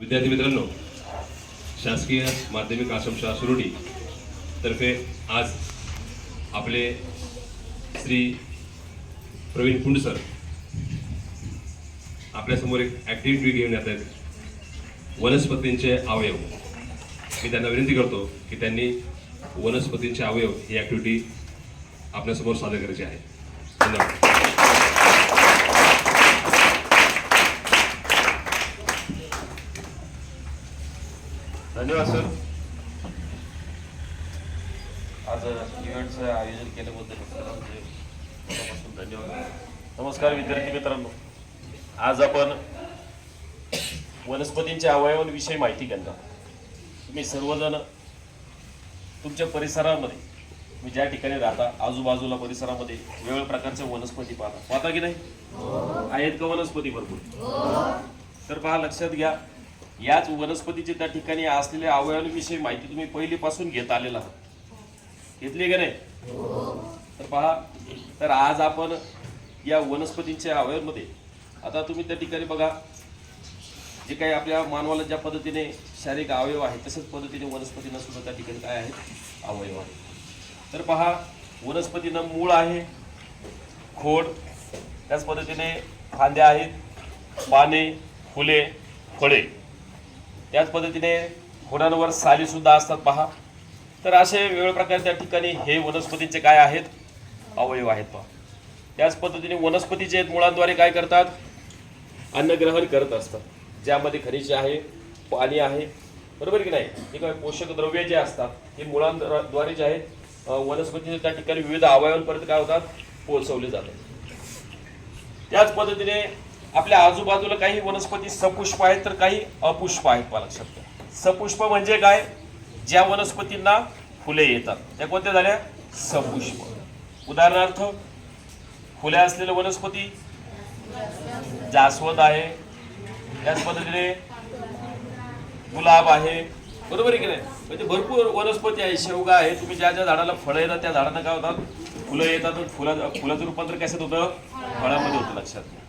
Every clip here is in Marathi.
विद्यार्थी मित्रांनो शासकीय माध्यमिक आश्रमशाळा सुरुडी तर्फे आज आपले श्री प्रवीण कुंड सर आपल्यासमोर एक ॲक्टिव्हिटी घेऊन येत आहेत. वनस्पतींचे अवयव. मी त्यांना विनंती करतो की त्यांनी वनस्पतींचे अवयव ही ॲक्टिव्हिटी आपल्यासमोर सादर करायची आहे. धन्यवाद. धन्यवाद सर आज इव्हेंटचं आयोजन केल्याबद्दल सरांचे धन्यवाद. नमस्कार विद्यार्थी मित्रांनो. आज आपण वनस्पतींच्या अवयवांविषयी माहिती घेणार तुम्ही सर्वजण तुमच्या परिसरामध्ये तुम्ही ज्या ठिकाणी राहता आजूबाजूला परिसरामध्ये वेगवेगळ्या प्रकारच्या वनस्पती पाहता. पाहता की नाही? आहेत का वनस्पती भरपूर? तर पहा लक्षात घ्या. याच वनस्पतीचे त्या ठिकाणी असलेल्या अवयवांविषयी माहिती तुम्ही पहिलीपासून घेत आलेला आहात. घेतली का नाही? तर पहा तर आज आपण या वनस्पतींच्या अवयवांमध्ये आता तुम्ही त्या ठिकाणी बघा जे काही आपल्या मानवाला ज्या पद्धतीने शारीरिक अवयव आहे तसेच पद्धतीने वनस्पतींना सुद्धा त्या ठिकाणी काय आहेत? अवयव आहे तर पहा वनस्पतीनं मूळ आहे खोड त्याच पद्धतीने फांद्या आहेत पाने फुले फळे. त्याच पद्धतीने खोडांवर सालीसुद्धा असतात पहा. तर असे वेगवेगळ्या प्रकारे त्या ठिकाणी हे वनस्पतींचे काय आहेत? अवयव आहेत पहा. त्याच पद्धतीने वनस्पती जे आहेत मुळांद्वारे काय करतात? अन्नग्रहण करत असतात. ज्यामध्ये खनिज आहे पाणी आहे. बरोबर की नाही? हे काय पोषक द्रव्य जे असतात हे मुळांद्वारे जे आहेत वनस्पतीचे त्या ठिकाणी विविध अवयवांपर्यंत काय होतात? पोहोचवले जातात. त्याच पद्धतीने आपल्या आजूबाजूला काही वनस्पती सपुष्प आहेत तर काही अपुष्प आहेत मला लक्षात सपुष्प म्हणजे काय? ज्या वनस्पतींना फुले येतात. त्या कोणत्या झाल्या? सपुष्प. उदाहरणार्थ फुले असलेल्या वनस्पती जास्वंद आहे. त्याच पद्धतीने गुलाब आहे. बरोबर आहे की नाही? म्हणजे भरपूर वनस्पती आहे. शेवगा आहे. तुम्ही ज्या ज्या झाडाला फळं येतात त्या झाडांना काय होतात? फुलं येतात. फुला फुलाचं रूपांतर कशात होतं? फळामध्ये होतं लक्षात घ्या.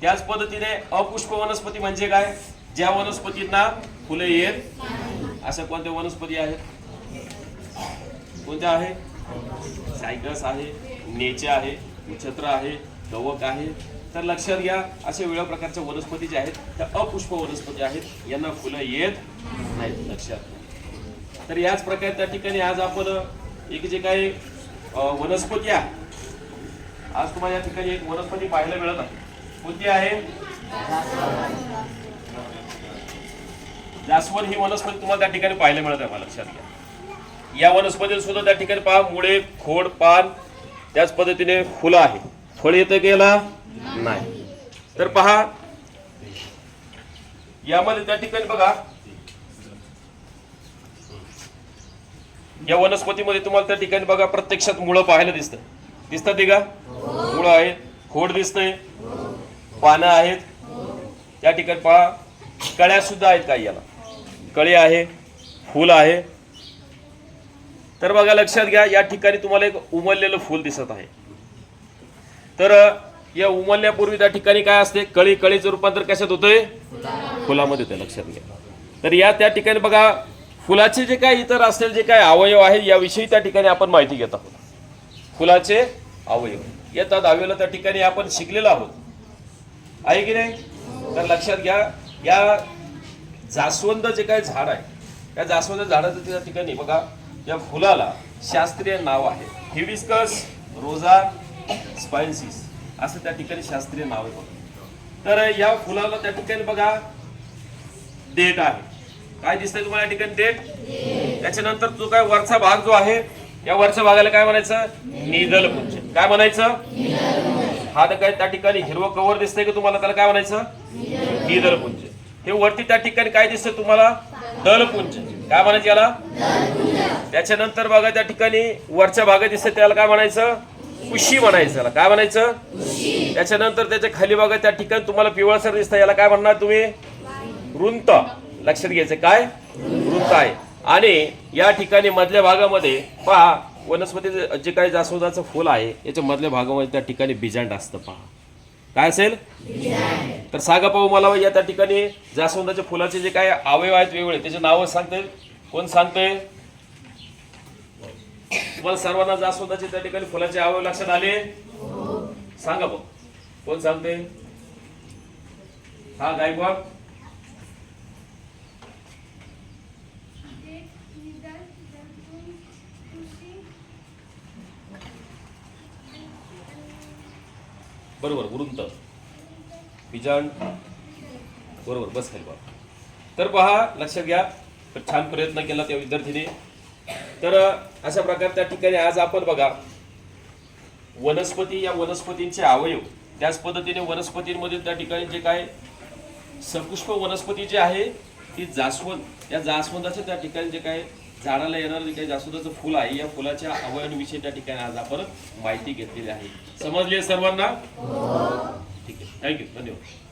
त्याच पद्धतीने अपुष्प वनस्पती म्हणजे काय? ज्या वनस्पतींना फुले येत अशा कोणत्या वनस्पती आहेत? कोणत्या आहे सायकस आहे नेचे आहे नक्षत्र आहे गवक आहे. तर लक्षात घ्या अशा वेगळ्या प्रकारच्या वनस्पती ज्या आहेत त्या अपुष्प वनस्पती आहेत. यांना फुलं येत नाहीत लक्षात तर याच प्रकारे त्या ठिकाणी आज आपण एक जे काही वनस्पती आहे. आज तुम्हाला या ठिकाणी एक वनस्पती पाहायला मिळत आहे. कोणती आहे? जास्वंद ही वनस्पती तुम्हाला त्या ठिकाणी पाहायला मिळत आहे मला लक्षात घ्या. या वनस्पती सुद्धा त्या ठिकाणी पहा मुळे खोड पान त्याच पद्धतीने फुलं आहे फळ येतं गेला नाही. तर पहा यामध्ये त्या ठिकाणी बघा या वनस्पतीमध्ये तुम्हाला त्या ठिकाणी बघा प्रत्यक्षात मुळं पाहायला दिसतं. दिसतात ते का? मुळं आहेत खोड दिसतंय पानं आहेत. त्या ठिकाणी पहा कळ्या सुद्धा आहेत काही याला. कळे आहे फूल आहे. तर बघा लक्षात घ्या या ठिकाणी तुम्हाला एक उमललेलं फूल दिसत आहे. तर या उमलण्यापूर्वी त्या ठिकाणी काय असते? कळी कळीचं रूपांतर कशात होतंय? फुलामध्ये होते लक्षात घ्या. तर या त्या ठिकाणी बघा फुलाचे जे काय इतर असेल जे काय अवयव आहेत याविषयी त्या ठिकाणी आपण माहिती घेत आहोत. फुलाचे अवयव. येतात अवयवला त्या ठिकाणी आपण शिकलेलो आहोत. आहे की नाही? तर लक्षात घ्या या जास्वंद जे काही झाड आहे या जास्वंद झाडाचं त्या ठिकाणी बघा या फुलाला शास्त्रीय नाव आहे. हिबिस्कस रोजा स्पायन्सिस असं त्या ठिकाणी शास्त्रीय नाव आहे बघा. तर या फुलाला त्या ठिकाणी बघा देठ आहे. काय दिसतंय तुम्हाला या ठिकाणी देठ? त्याच्यानंतर जो काय वरचा भाग जो आहे या वरच्या भागाला काय म्हणायचं? निदल पुंज काय म्हणायचं? हा तर काय त्या ठिकाणी हिरवं कवर दिसतंय का तुम्हाला? त्याला काय म्हणायचं? निदलपुंज हे वरती त्या ठिकाणी काय दिसतंय तुम्हाला? दलपुंज काय म्हणायचं याला? त्याच्यानंतर बघा त्या ठिकाणी वरच्या भागात दिसतंय त्याला काय म्हणायचं? कुशी म्हणायचं याला. काय म्हणायचं? त्याच्यानंतर त्याच्याखाली बघा त्या ठिकाणी तुम्हाला पिवळसर दिसतं याला काय म्हणणार तुम्ही? रुंत. लक्षात घ्यायचं. काय? वृंत आहे. आणि या ठिकाणी मधल्या भागामध्ये पहा वनस्पती जे काही जास्वंदाचं फुल आहे याच्या मधल्या भागामध्ये त्या ठिकाणी बिजांड असतं पहा. काय असेल? तर सांगा पाहू मला या त्या ठिकाणी जास्वंदाच्या फुलाचे जे काय अवयव आहेत वेगवेगळे त्याचे नावं सांगते कोण सांगते तुम्हाला सर्वांना जास्वंदाचे त्या ठिकाणी फुलाचे अवयव लक्षात आले? सांगा बघ. कोण सांगते हा गायकवाड? बरोबर वृंत. बिजाण बरोबर बस खाली बा तर पहा लक्षात घ्या. छान प्रयत्न केला त्या विद्यार्थीने. तर अशा प्रकारे त्या ठिकाणी आज आपण बघा वनस्पती या वनस्पतींचे अवयव. त्याच पद्धतीने वनस्पतींमध्ये त्या ठिकाणी जे काय सपुष्प वनस्पती जी आहे ती जास्वंद या जास्वंदाचे त्या ठिकाणी जे काय झाडाला येणारं जे काही जास्वंदाचं फुल आहे या फुलाच्या अवयवांविषयी त्या ठिकाणी आज आपण माहिती घेतलेली आहे. समजली सर्वांना? ठीक आहे. थँक्यू धन्यवाद.